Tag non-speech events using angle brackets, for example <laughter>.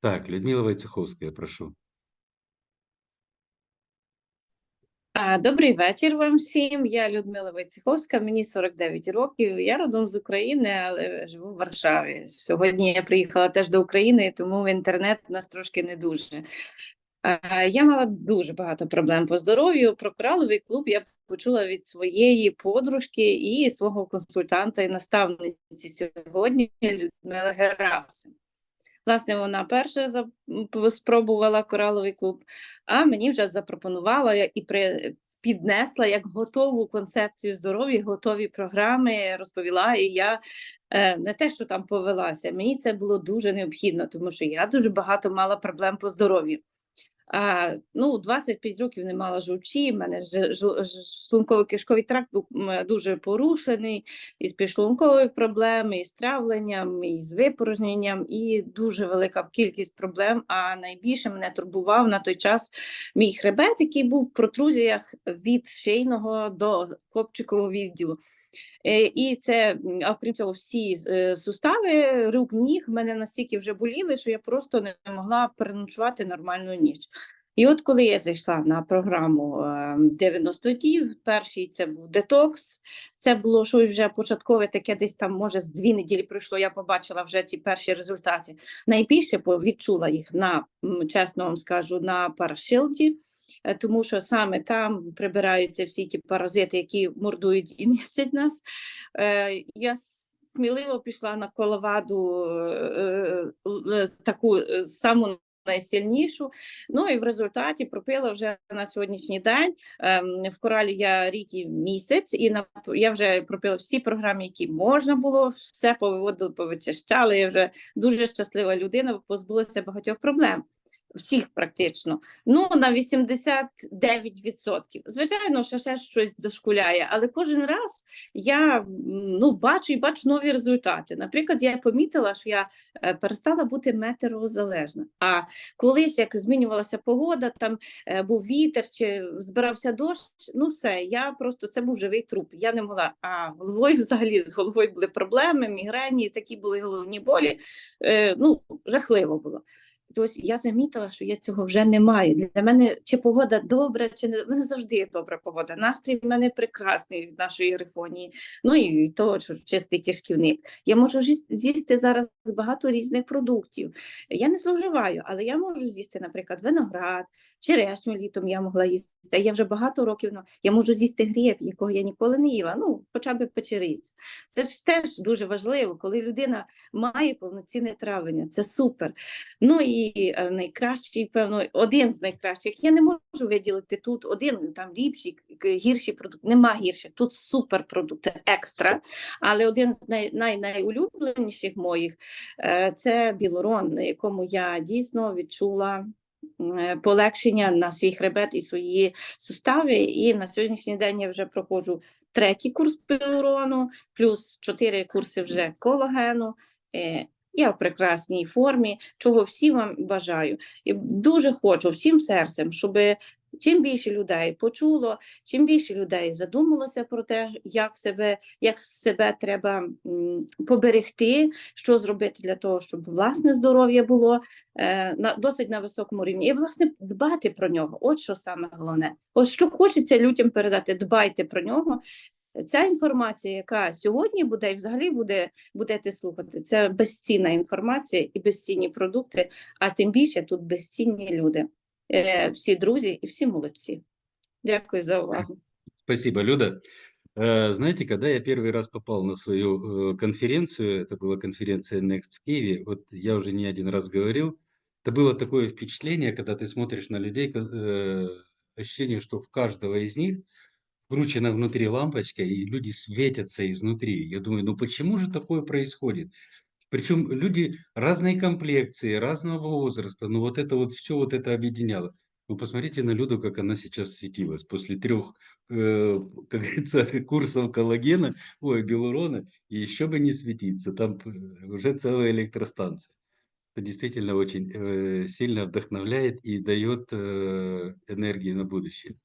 Так, Людмила Войцеховская, прошу. Добрий вечір вам всім. Я Людмила Войцеховська, мені 49 років. Я родом з України, але живу в Варшаві. Сьогодні я приїхала теж до України, тому інтернет у нас трошки не дуже. Я мала дуже багато проблем по здоров'ю. Про кораловий клуб я почула від своєї подружки і свого консультанта і наставниці сьогодні Людмили Герасим. Власне, вона перша спробувала кораловий клуб, а мені вже запропонувала і при, піднесла як готову концепцію здоров'я, готові програми, розповіла, і я е, не те, що там повелася, мені це було дуже необхідно, тому що я дуже багато мала проблем по здоров'ю. А, ну, 25 років не мала жовчі, в мене ж, шлунково-кишковий тракт дуже порушений, і з підшлунковою проблемами, і з травленням, і з випорожненням, і дуже велика кількість проблем. А найбільше мене турбував на той час мій хребет, який був в протрузіях від шийного до копчикового відділу. Е, І це, окрім цього, всі е, сустави, рук, ніг мене настільки вже боліли, що я просто не могла переночувати нормальну ніч. І от коли я зайшла на програму е, 90 днів, перший це був детокс, це було щось вже початкове, таке десь там, може, з дві неділі пройшло, я побачила вже ці перші результати. Найбільше відчула їх на, чесно вам скажу, на парашилді, тому що саме там прибираються всі ті паразити, які мордують і <laughs> нищать нас. Е, Я сміливо пішла на коловаду е, е, таку е, саму найсильнішу. Ну і в результаті пропила вже на сьогоднішній день. Ем, в коралі я рік і місяць, і на я вже пропила всі програми, які можна було, все повиводили, повичищали. Я вже дуже щаслива людина, позбулася багатьох проблем. Всіх практично. Ну, на 89%. Звичайно, що ще щось зашкуляє, але кожен раз я ну, бачу і бачу нові результати. Наприклад, я помітила, що я е, перестала бути метеорозалежна. А колись, як змінювалася погода, там е, був вітер чи збирався дощ, ну все, я просто це був живий труп. Я не могла. А головою взагалі з головою були проблеми, мігрені, такі були головні болі. Е, ну, жахливо було. Ось я замітила, що я цього вже не маю. Для мене чи погода добра, чи не в мене завжди є добра погода. Настрій в мене прекрасний від нашої грифонії. Ну і від того, що чистий кишківник. Я можу з'їсти зараз багато різних продуктів. Я не зловживаю, але я можу з'їсти, наприклад, виноград, черешню літом я могла їсти. Я вже багато років ну, я можу з'їсти гриб, якого я ніколи не їла. Ну, хоча б печерицю. Це ж теж дуже важливо, коли людина має повноцінне травлення. Це супер. Ну і е, найкращий, певно, один з найкращих. Я не можу виділити тут один там ліпший, к- гірший продукт. Нема гірших. Тут супер продукти екстра. Але один з най, най, найулюбленіших моїх е, це білорон, на якому я дійсно відчула. е, Полегшення на свій хребет і свої сустави, і на сьогоднішній день я вже проходжу третій курс білорону, плюс чотири курси вже колагену. Я в прекрасній формі, чого всім вам бажаю. І дуже хочу всім серцем, щоб чим більше людей почуло, чим більше людей задумалося про те, як себе, як себе треба поберегти, що зробити для того, щоб власне здоров'я було е, на досить на високому рівні, і власне дбати про нього. От що саме головне. От що хочеться людям передати, дбайте про нього Ця інформація, яка сьогодні буде і взагалі буде будете слухати, це безцінна інформація і безцінні продукти, а тим більше тут безцінні люди. Е, всі друзі і всі молодці. Дякую за увагу. Спасибо, Люда. Э, Знаете, когда я первый раз попал на свою э, конференцию, это была конференция Next в Киеве, вот я уже не один раз говорил, это было такое впечатление, когда ты смотришь на людей, ка- э, ощущение, что в каждого из них вкручена внутри лампочка, и люди светятся изнутри. Я думаю, ну почему же такое происходит? Причем люди разной комплекции, разного возраста, но вот это вот все вот это объединяло. Ну, посмотрите на Люду, как она сейчас светилась после трех, э, как говорится, <laughs> курсов коллагена, ой, белурона, и еще бы не светиться, там уже целая электростанция. Это действительно очень э, сильно вдохновляет и дает э, энергии на будущее.